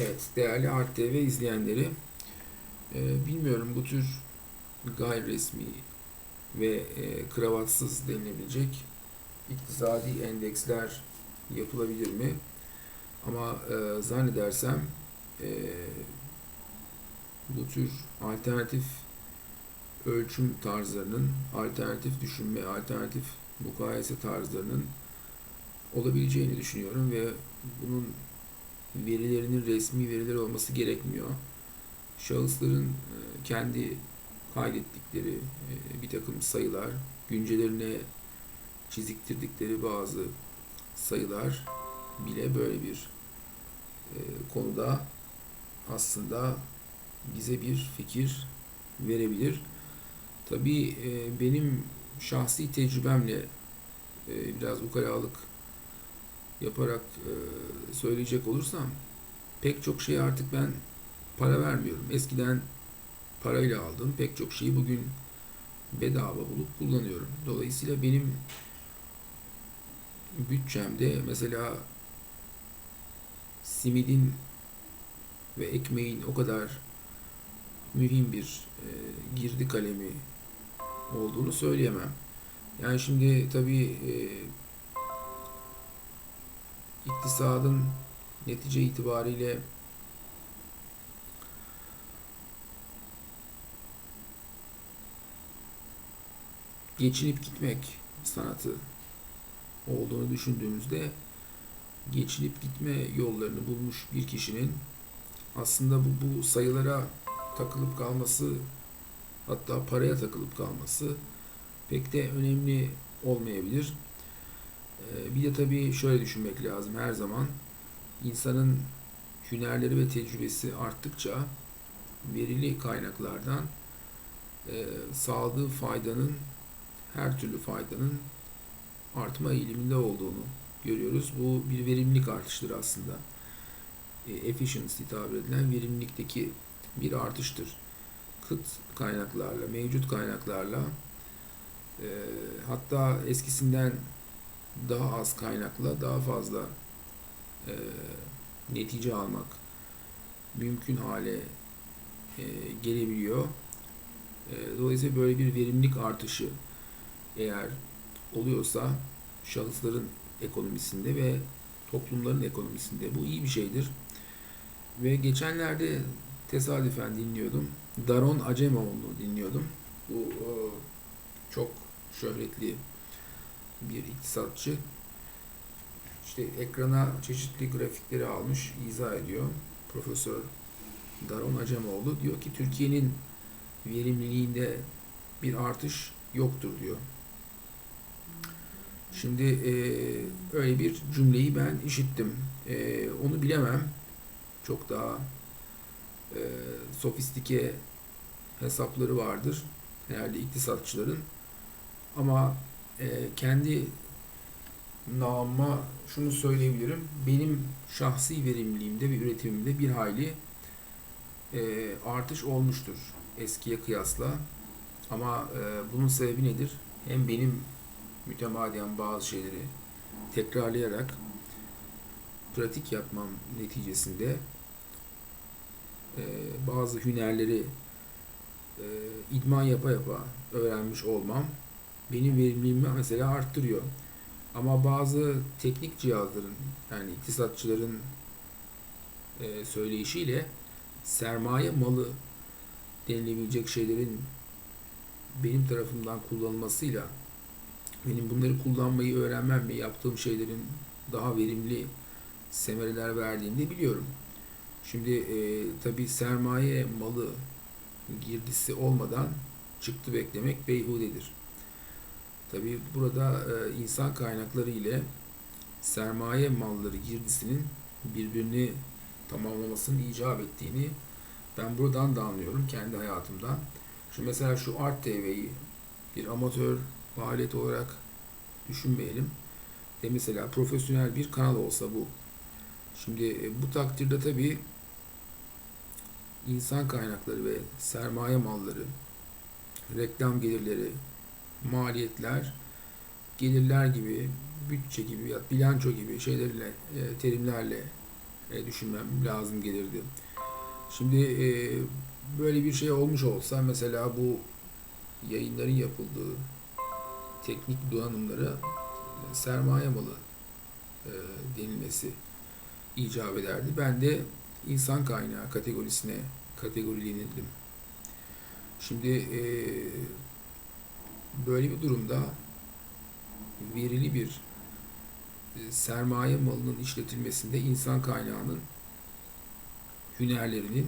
Evet, değerli Art TV izleyenleri, e, bilmiyorum bu tür gayri resmi ve e, kravatsız denilebilecek iktisadi endeksler yapılabilir mi? Ama e, zannedersem e, bu tür alternatif ölçüm tarzlarının, alternatif düşünme, alternatif mukayese tarzlarının olabileceğini düşünüyorum ve bunun verilerinin resmi veriler olması gerekmiyor. Şahısların e, kendi kaydettikleri e, bir takım sayılar, güncelerine çiziktirdikleri bazı sayılar bile böyle bir e, konuda aslında bize bir fikir verebilir. Tabii benim şahsi tecrübemle biraz ukalalık yaparak e, söyleyecek olursam pek çok şey artık ben para vermiyorum. Eskiden parayla aldığım pek çok şeyi bugün bedava bulup kullanıyorum. Dolayısıyla benim bütçemde mesela simidin ve ekmeğin o kadar mühim bir e, girdi kalemi olduğunu söyleyemem. Yani şimdi tabii e, iktisadın netice itibariyle geçinip gitmek sanatı olduğunu düşündüğümüzde geçinip gitme yollarını bulmuş bir kişinin aslında bu, bu sayılara takılıp kalması hatta paraya takılıp kalması pek de önemli olmayabilir. Ee, bir de tabii şöyle düşünmek lazım her zaman. insanın hünerleri ve tecrübesi arttıkça verili kaynaklardan e, sağladığı faydanın her türlü faydanın artma eğiliminde olduğunu görüyoruz. Bu bir verimlilik artışıdır aslında. E, efficiency tabir edilen verimlilikteki bir artıştır. Kıt kaynaklarla, mevcut kaynaklarla e, hatta eskisinden daha az kaynakla daha fazla e, netice almak mümkün hale e, gelebiliyor. E, dolayısıyla böyle bir verimlilik artışı eğer oluyorsa şahısların ekonomisinde ve toplumların ekonomisinde bu iyi bir şeydir. Ve geçenlerde tesadüfen dinliyordum. Daron Acemoğlu'nu dinliyordum. Bu o, çok şöhretli bir iktisatçı işte ekrana çeşitli grafikleri almış, izah ediyor. Profesör Daron Acemoğlu diyor ki Türkiye'nin verimliliğinde bir artış yoktur diyor. Şimdi e, öyle bir cümleyi ben işittim. E, onu bilemem. Çok daha e, sofistike hesapları vardır herhalde iktisatçıların. Ama e, kendi namıma şunu söyleyebilirim. Benim şahsi verimliliğimde ve üretimimde bir hayli e, artış olmuştur eskiye kıyasla. Ama e, bunun sebebi nedir? Hem benim mütemadiyen bazı şeyleri tekrarlayarak pratik yapmam neticesinde e, bazı hünerleri e, idman yapa yapa öğrenmiş olmam benim verimliliğimi mesela arttırıyor. Ama bazı teknik cihazların yani iktisatçıların e, söyleyişiyle sermaye malı denilebilecek şeylerin benim tarafımdan kullanılmasıyla benim bunları kullanmayı öğrenmem ve yaptığım şeylerin daha verimli semereler verdiğini de biliyorum. Şimdi e, tabi sermaye malı girdisi olmadan çıktı beklemek beyhudedir. Tabi burada e, insan kaynakları ile sermaye malları girdisinin birbirini tamamlamasının icap ettiğini ben buradan da anlıyorum kendi hayatımdan. Şu mesela şu Art TV'yi bir amatör faaliyet olarak düşünmeyelim. De mesela profesyonel bir kanal olsa bu. Şimdi e, bu takdirde tabi insan kaynakları ve sermaye malları, reklam gelirleri, maliyetler, gelirler gibi, bütçe gibi ya bilanço gibi şeylerle, e, terimlerle e, düşünmem lazım gelirdi. Şimdi e, böyle bir şey olmuş olsa mesela bu yayınların yapıldığı teknik donanımlara e, sermaye malı e, denilmesi icap ederdi. Ben de insan kaynağı kategorisine kategorilenirdim. Şimdi e, böyle bir durumda verili bir e, sermaye malının işletilmesinde insan kaynağının hünerlerinin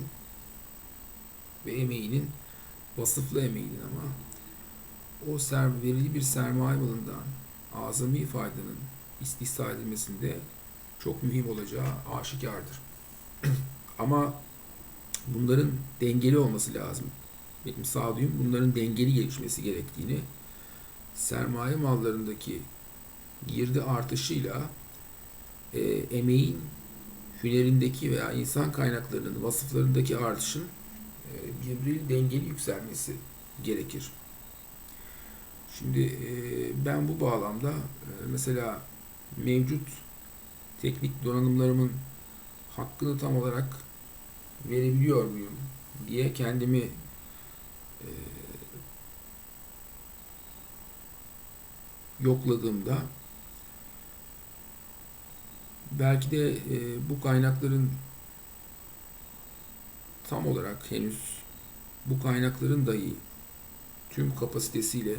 ve emeğinin vasıflı emeğinin ama o ser, verili bir sermaye malından azami faydanın istihsal edilmesinde çok mühim olacağı aşikardır. ama bunların dengeli olması lazım. Benim sağduyum bunların dengeli gelişmesi gerektiğini sermaye mallarındaki girdi artışıyla e, emeğin hünerindeki veya insan kaynaklarının vasıflarındaki artışın e, birbiriyle dengeli yükselmesi gerekir. Şimdi e, ben bu bağlamda e, mesela mevcut teknik donanımlarımın hakkını tam olarak verebiliyor muyum diye kendimi e, yokladığımda belki de e, bu kaynakların tam olarak henüz bu kaynakların dahi tüm kapasitesiyle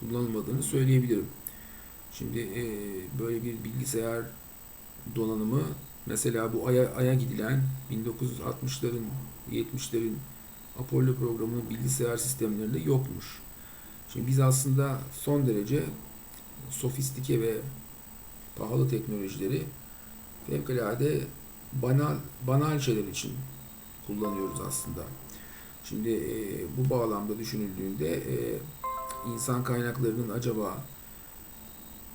kullanılmadığını söyleyebilirim. Şimdi e, böyle bir bilgisayar donanımı mesela bu Ay'a, Ay'a gidilen 1960'ların 70'lerin Apollo programının bilgisayar sistemlerinde yokmuş. Şimdi biz aslında son derece sofistike ve pahalı teknolojileri fevkalade banal banal şeyler için kullanıyoruz aslında. Şimdi e, bu bağlamda düşünüldüğünde e, insan kaynaklarının acaba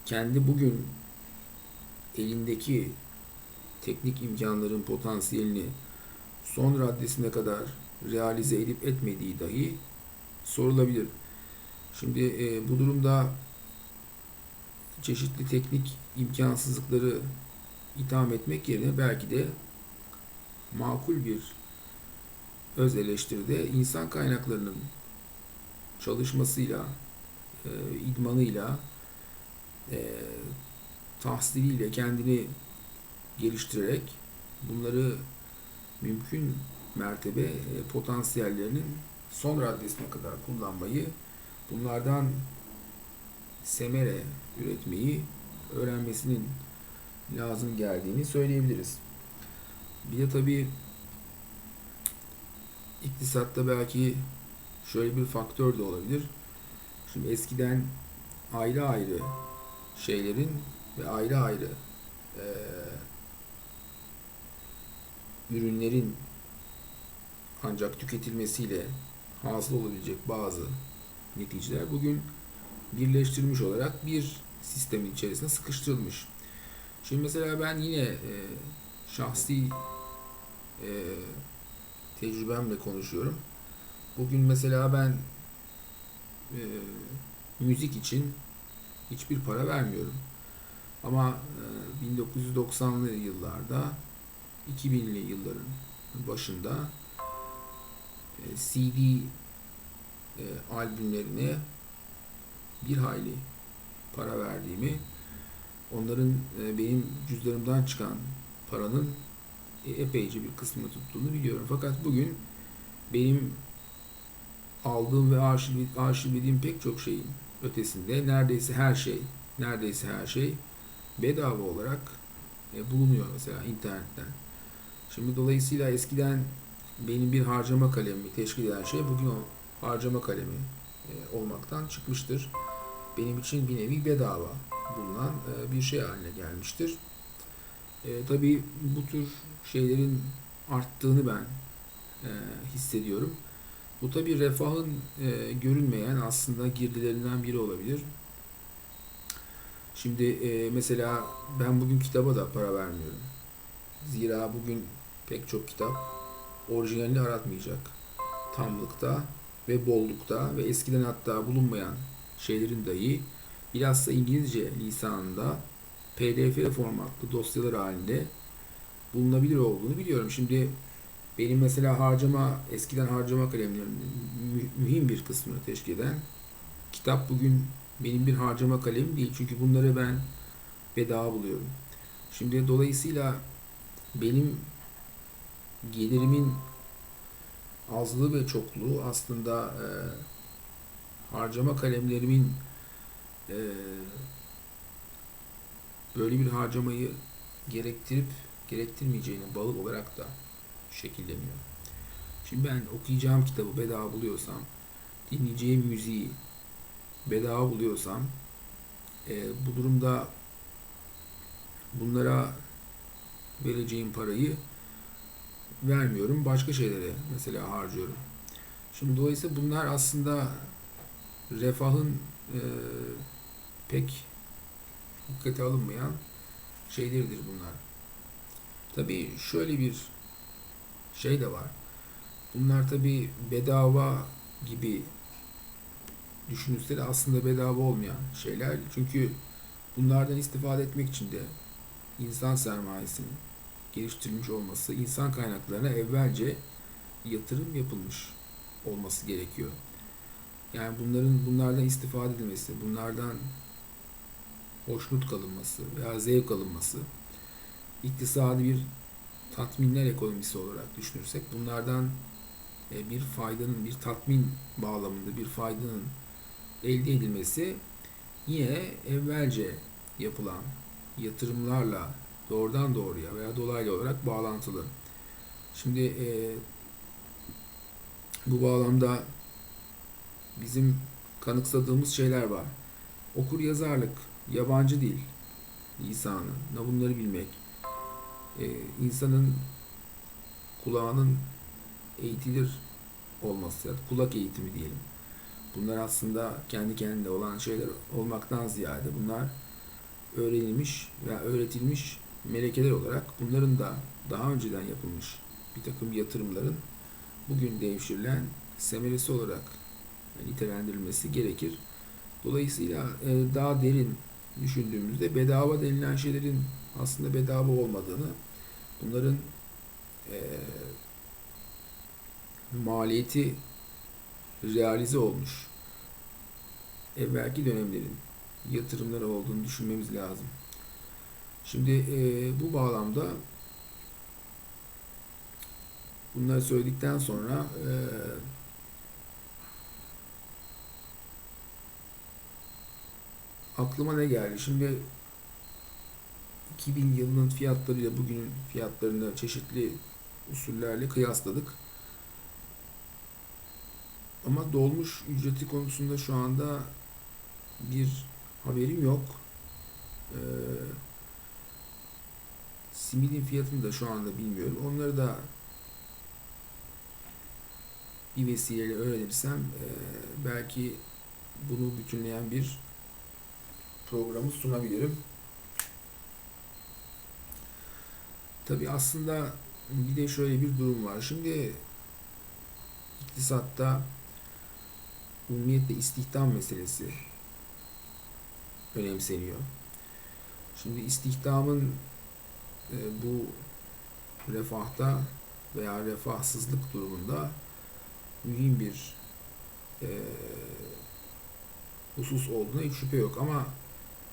kendi bugün elindeki teknik imkanların potansiyelini son raddesine kadar realize edip etmediği dahi sorulabilir. Şimdi e, bu durumda çeşitli teknik imkansızlıkları itham etmek yerine belki de makul bir öz eleştiride insan kaynaklarının çalışmasıyla, e, idmanıyla, e, tahsiliyle kendini geliştirerek bunları mümkün mertebe e, potansiyellerinin son raddesine kadar kullanmayı, bunlardan semere üretmeyi öğrenmesinin lazım geldiğini söyleyebiliriz. Bir de tabii iktisatta belki şöyle bir faktör de olabilir. Şimdi eskiden ayrı ayrı şeylerin ve ayrı ayrı e, ürünlerin ancak tüketilmesiyle hasıl olabilecek bazı neticeler bugün birleştirilmiş olarak bir sistemin içerisine sıkıştırılmış. Şimdi mesela ben yine e, şahsi e, tecrübemle konuşuyorum. Bugün mesela ben e, müzik için hiçbir para vermiyorum. Ama e, 1990'lı yıllarda 2000'li yılların başında e, CD e, albümlerine bir hayli para verdiğimi, onların e, benim cüzdanımdan çıkan paranın e, epeyce bir kısmını tuttuğunu biliyorum. Fakat bugün benim aldığım ve arşiv, arşivlediğim pek çok şeyin ötesinde neredeyse her şey, neredeyse her şey bedava olarak e, bulunuyor mesela internetten. Şimdi dolayısıyla eskiden benim bir harcama kalemi teşkil eden şey bugün o harcama kalemi olmaktan çıkmıştır. Benim için bir nevi bedava bulunan e, bir şey haline gelmiştir. E, tabii bu tür şeylerin arttığını ben e, hissediyorum. Bu tabii refahın e, görünmeyen aslında girdilerinden biri olabilir. Şimdi e, mesela ben bugün kitaba da para vermiyorum. Zira bugün pek çok kitap orijinalini aratmayacak. Tamlıkta ve bollukta ve eskiden hatta bulunmayan şeylerin dahi bilhassa İngilizce lisanında PDF formatlı dosyalar halinde bulunabilir olduğunu biliyorum. Şimdi benim mesela harcama, eskiden harcama kalemlerimin mü- mühim bir kısmını teşkil eden kitap bugün benim bir harcama kalemim değil. Çünkü bunları ben bedava buluyorum. Şimdi dolayısıyla benim gelirimin azlığı ve çokluğu aslında e, harcama kalemlerimin e, böyle bir harcamayı gerektirip gerektirmeyeceğine bağlı olarak da şekilleniyor. Şimdi ben okuyacağım kitabı bedava buluyorsam, dinleyeceğim müziği bedava buluyorsam, e, bu durumda bunlara vereceğim parayı vermiyorum. Başka şeylere mesela harcıyorum. Şimdi dolayısıyla bunlar aslında refahın e, pek dikkate alınmayan şeyleridir bunlar. Tabii şöyle bir şey de var. Bunlar tabii bedava gibi düşünülse de aslında bedava olmayan şeyler. Çünkü bunlardan istifade etmek için de insan sermayesinin geliştirilmiş olması, insan kaynaklarına evvelce yatırım yapılmış olması gerekiyor. Yani bunların bunlardan istifade edilmesi, bunlardan hoşnut kalınması veya zevk alınması iktisadi bir tatminler ekonomisi olarak düşünürsek bunlardan e, bir faydanın, bir tatmin bağlamında bir faydanın elde edilmesi yine evvelce yapılan yatırımlarla doğrudan doğruya veya dolaylı olarak bağlantılı. Şimdi e, bu bağlamda bizim kanıksadığımız şeyler var. Okur yazarlık, yabancı dil, lisanı, bunları bilmek, e, insanın kulağının eğitilir olması, ya da kulak eğitimi diyelim. Bunlar aslında kendi kendine olan şeyler olmaktan ziyade bunlar öğrenilmiş veya öğretilmiş melekeler olarak bunların da daha önceden yapılmış bir takım yatırımların bugün devşirilen semeresi olarak nitelendirilmesi gerekir. Dolayısıyla e, daha derin düşündüğümüzde bedava denilen şeylerin aslında bedava olmadığını, bunların e, maliyeti realize olmuş evvelki dönemlerin yatırımları olduğunu düşünmemiz lazım. Şimdi e, bu bağlamda bunları söyledikten sonra e, aklıma ne geldi? Şimdi 2000 yılının fiyatlarıyla bugünün fiyatlarını çeşitli usullerle kıyasladık. Ama dolmuş ücreti konusunda şu anda bir haberim yok. Ee, simidin fiyatını da şu anda bilmiyorum. Onları da bir vesileyle öğrenirsem e, belki bunu bütünleyen bir programı sunabilirim. Tabi aslında bir de şöyle bir durum var. Şimdi iktisatta umumiyetle istihdam meselesi önemseniyor. Şimdi istihdamın e, bu refahta veya refahsızlık durumunda mühim bir e, husus olduğuna hiç şüphe yok ama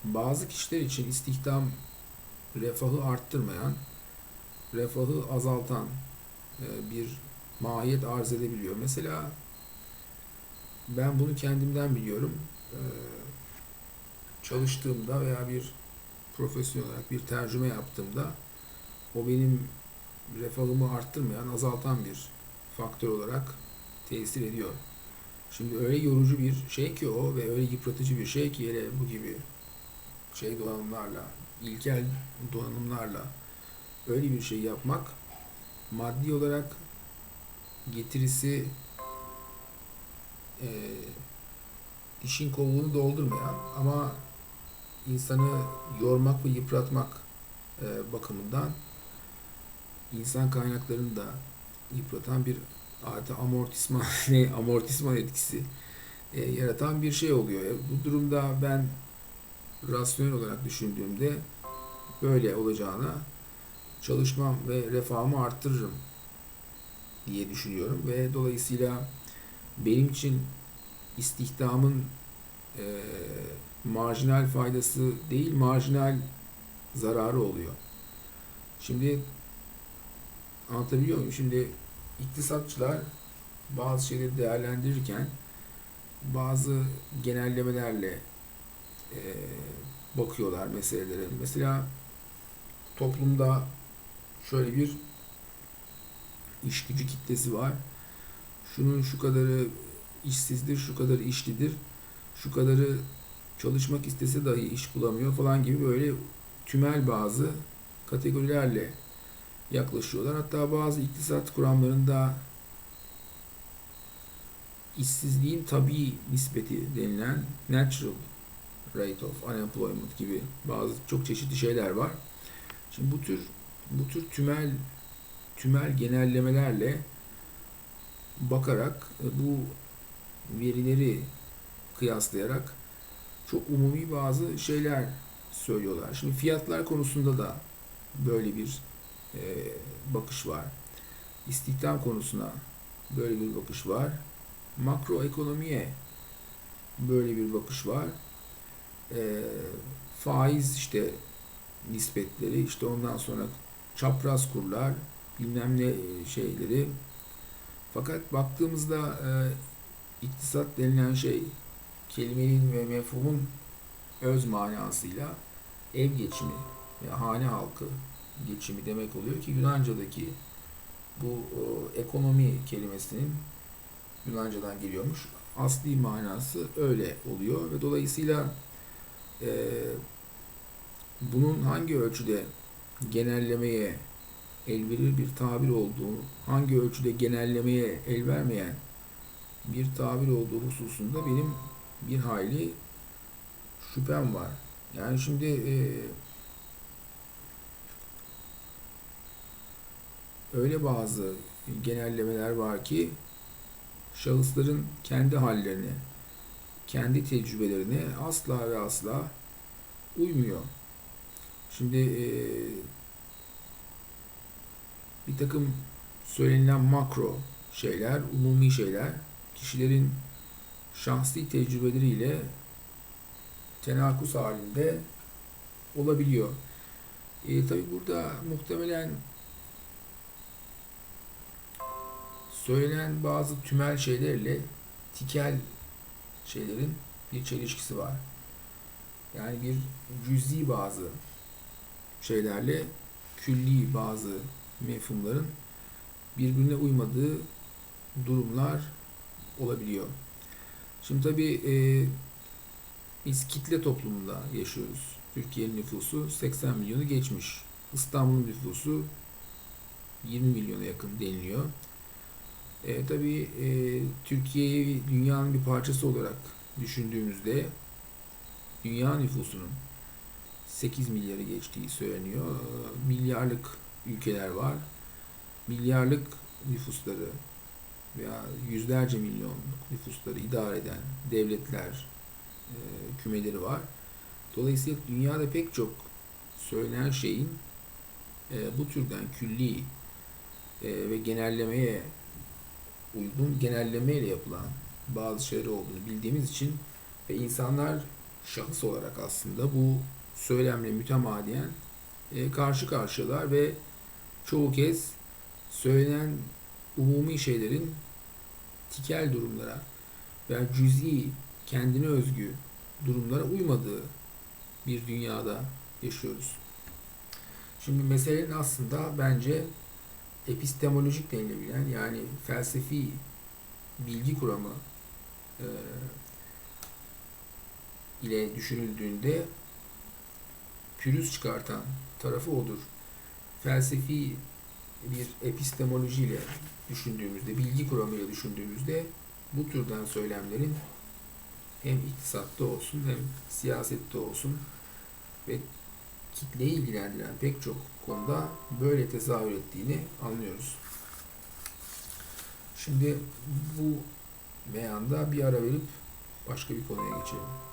bazı kişiler için istihdam refahı arttırmayan, refahı azaltan e, bir mahiyet arz edebiliyor. Mesela ben bunu kendimden biliyorum. E, çalıştığımda veya bir profesyonel olarak bir tercüme yaptığımda o benim refahımı arttırmayan, azaltan bir faktör olarak tesir ediyor. Şimdi öyle yorucu bir şey ki o ve öyle yıpratıcı bir şey ki hele bu gibi şey donanımlarla, ilkel donanımlarla öyle bir şey yapmak maddi olarak getirisi e, işin kovuğunu doldurmayan ama insanı yormak ve yıpratmak e, bakımından insan kaynaklarını da yıpratan bir adeta amortisman amortisman etkisi e, yaratan bir şey oluyor. E, bu durumda ben rasyonel olarak düşündüğümde böyle olacağına çalışmam ve refahımı arttırırım diye düşünüyorum ve dolayısıyla benim için istihdamın e, marjinal faydası değil marjinal zararı oluyor. Şimdi anlatabiliyor muyum? Şimdi iktisatçılar bazı şeyleri değerlendirirken bazı genellemelerle e, bakıyorlar meselelere. Mesela toplumda şöyle bir iş gücü kitlesi var. Şunun şu kadarı işsizdir, şu kadarı işlidir, şu kadarı çalışmak istese dahi iş bulamıyor falan gibi böyle tümel bazı kategorilerle yaklaşıyorlar. Hatta bazı iktisat kuramlarında işsizliğin tabii nispeti denilen natural rate of unemployment gibi bazı çok çeşitli şeyler var. Şimdi bu tür bu tür tümel tümel genellemelerle bakarak e, bu verileri kıyaslayarak çok umumi bazı şeyler söylüyorlar. Şimdi fiyatlar konusunda da böyle bir e, bakış var. İstihdam konusuna böyle bir bakış var. Makro ekonomiye böyle bir bakış var. E, faiz işte nispetleri işte ondan sonra çapraz kurlar bilmem ne şeyleri fakat baktığımızda e, iktisat denilen şey kelimenin ve mefhumun öz manasıyla ev geçimi ve hane halkı geçimi demek oluyor ki Yunanca'daki bu o, ekonomi kelimesinin Yunanca'dan geliyormuş. Asli manası öyle oluyor ve dolayısıyla e, bunun hangi ölçüde genellemeye el verir bir tabir olduğu, hangi ölçüde genellemeye el vermeyen bir tabir olduğu hususunda benim bir hayli şüphem var. Yani şimdi e, öyle bazı genellemeler var ki şahısların kendi hallerine, kendi tecrübelerine asla ve asla uymuyor. Şimdi e, bir takım söylenilen makro şeyler, umumi şeyler kişilerin şahsi tecrübeleriyle tenakuz halinde olabiliyor. E, tabi burada muhtemelen söylenen bazı tümel şeylerle tikel şeylerin bir çelişkisi var. Yani bir cüzi bazı şeylerle külli bazı mefhumların birbirine uymadığı durumlar olabiliyor. Şimdi tabii e, biz kitle toplumunda yaşıyoruz. Türkiye'nin nüfusu 80 milyonu geçmiş. İstanbul'un nüfusu 20 milyona yakın deniliyor. E, tabii e, Türkiye'yi dünyanın bir parçası olarak düşündüğümüzde dünya nüfusunun 8 milyarı geçtiği söyleniyor. E, milyarlık ülkeler var. Milyarlık nüfusları veya yüzlerce milyonluk nüfusları idare eden devletler e, kümeleri var. Dolayısıyla dünyada pek çok söylenen şeyin e, bu türden külli e, ve genellemeye uygun genellemeyle yapılan bazı şeyler olduğunu bildiğimiz için ve insanlar şahıs olarak aslında bu söylemle mütemadiyen e, karşı karşıyalar ve çoğu kez söylenen umumi şeylerin tikel durumlara veya cüz'i kendine özgü durumlara uymadığı bir dünyada yaşıyoruz. Şimdi meselenin aslında bence epistemolojik denilebilen yani felsefi bilgi kuramı e, ile düşünüldüğünde pürüz çıkartan tarafı odur. Felsefi bir epistemolojiyle düşündüğümüzde, bilgi kuramıyla düşündüğümüzde bu türden söylemlerin hem iktisatta olsun hem siyasette olsun ve kitleyi ilgilendiren pek çok konuda böyle tezahür ettiğini anlıyoruz. Şimdi bu meyanda bir ara verip başka bir konuya geçelim.